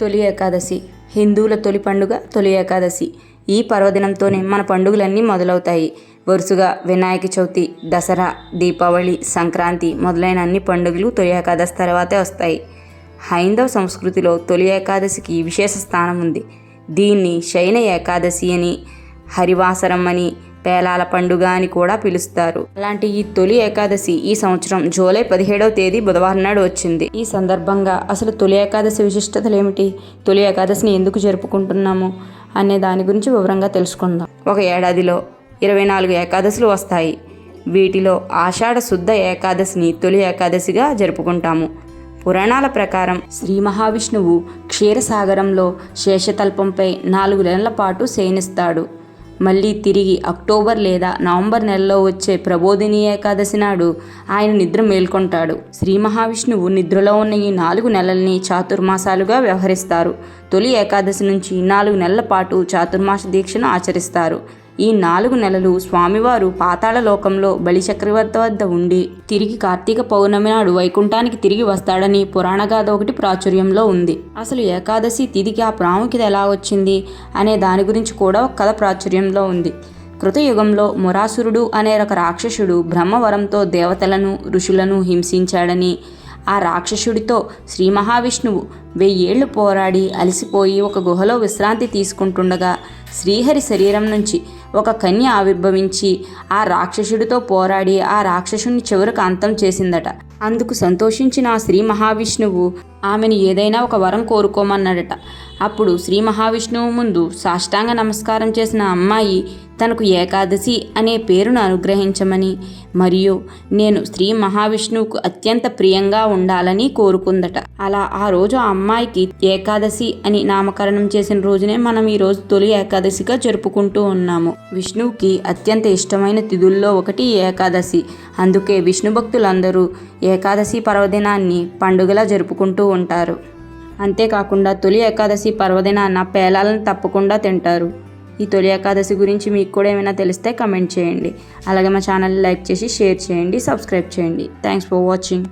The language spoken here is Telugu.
తొలి ఏకాదశి. హిందువుల తొలి పండుగ తొలి ఏకాదశి. ఈ పర్వదినంతోనే మన పండుగలన్నీ మొదలవుతాయి. వరుసగా వినాయక చవితి దసరా దీపావళి సంక్రాంతి మొదలైన అన్ని పండుగలు తొలి ఏకాదశి తర్వాతే వస్తాయి. హైందవ సంస్కృతిలో తొలి ఏకాదశికి విశేష స్థానం ఉంది. దీన్ని శయన ఏకాదశి అని హరివాసరం అని పేలాల పండుగ అని కూడా పిలుస్తారు. అలాంటి ఈ తొలి ఏకాదశి ఈ సంవత్సరం జూలై పదిహేడవ తేదీ బుధవారం నాడు వచ్చింది. ఈ సందర్భంగా అసలు తొలి ఏకాదశి విశిష్టతలు ఏమిటి? తొలి ఏకాదశిని ఎందుకు జరుపుకుంటున్నాము? అనే దాని గురించి వివరంగా తెలుసుకుందాం. ఒక ఏడాదిలో ఇరవై నాలుగు ఏకాదశులు వస్తాయి. వీటిలో ఆషాఢ శుద్ధ ఏకాదశిని తొలి ఏకాదశిగా జరుపుకుంటాము. పురాణాల ప్రకారం శ్రీ మహావిష్ణువు క్షీరసాగరంలో శేషతల్పంపై నాలుగు నెలల పాటు శయనిస్తాడు. మళ్ళీ తిరిగి అక్టోబర్ లేదా నవంబర్ నెలలో వచ్చే ప్రబోధిని ఏకాదశి నాడు ఆయన నిద్ర మేల్కొంటాడు. శ్రీ మహావిష్ణువు నిద్రలో ఉన్న ఈ నాలుగు నెలల్ని చాతుర్మాసాలుగా వ్యవహరిస్తారు. తొలి ఏకాదశి నుంచి నాలుగు నెలల పాటు చాతుర్మాస దీక్షను ఆచరిస్తారు. ఈ నాలుగు నెలలు స్వామివారు పాతాళ లోకంలో బలిచక్రవర్తి వద్ద ఉండి తిరిగి కార్తీక పౌర్ణమి నాడు వైకుంఠానికి తిరిగి వస్తాడని పురాణగాథ ఒకటి ప్రాచుర్యంలో ఉంది. అసలు ఏకాదశి తిథికి ఆ ప్రాముఖ్యత ఎలా వచ్చింది అనే దాని గురించి కూడా ఒక కథ ప్రాచుర్యంలో ఉంది. కృతయుగంలో మురాసురుడు అనే ఒక రాక్షసుడు బ్రహ్మవరంతో దేవతలను ఋషులను హింసించాడని ఆ రాక్షసుడితో శ్రీ మహావిష్ణువు వెయ్యేళ్ళు పోరాడి అలసిపోయి ఒక గుహలో విశ్రాంతి తీసుకుంటుండగా శ్రీహరి శరీరం నుంచి ఒక కన్య ఆవిర్భవించి ఆ రాక్షసుడితో పోరాడి ఆ రాక్షసుని చివరకు అంతం చేసిందట. అందుకు సంతోషించిన ఆ శ్రీ మహావిష్ణువు ఆమెను ఏదైనా ఒక వరం కోరుకోమన్నాడట. అప్పుడు శ్రీ మహావిష్ణువు ముందు సాష్టాంగ నమస్కారం చేసిన అమ్మాయి తనకు ఏకాదశి అనే పేరును అనుగ్రహించమని మరియు నేను శ్రీ మహావిష్ణువుకు అత్యంత ప్రియంగా ఉండాలని కోరుకుందట. అలా ఆ రోజు ఆ అమ్మాయికి ఏకాదశి అని నామకరణం చేసిన రోజునే మనం ఈ రోజు తొలి ఏకాదశిగా జరుపుకుంటూ ఉన్నాము. విష్ణువుకి అత్యంత ఇష్టమైన తిథుల్లో ఒకటి ఏకాదశి. అందుకే విష్ణు భక్తులందరూ ఏకాదశి పర్వదినాన్ని పండుగలా జరుపుకుంటూ ఉంటారు. అంతేకాకుండా తొలి ఏకాదశి పర్వదినాన పేలాలను తప్పకుండా తింటారు. ఈ తొలి ఏకాదశి గురించి మీకు కూడా ఏమైనా తెలిస్తే కమెంట్ చేయండి. అలాగే మా ఛానల్ లైక్ చేసి షేర్ చేయండి సబ్స్క్రైబ్ చేయండి. Thanks for watching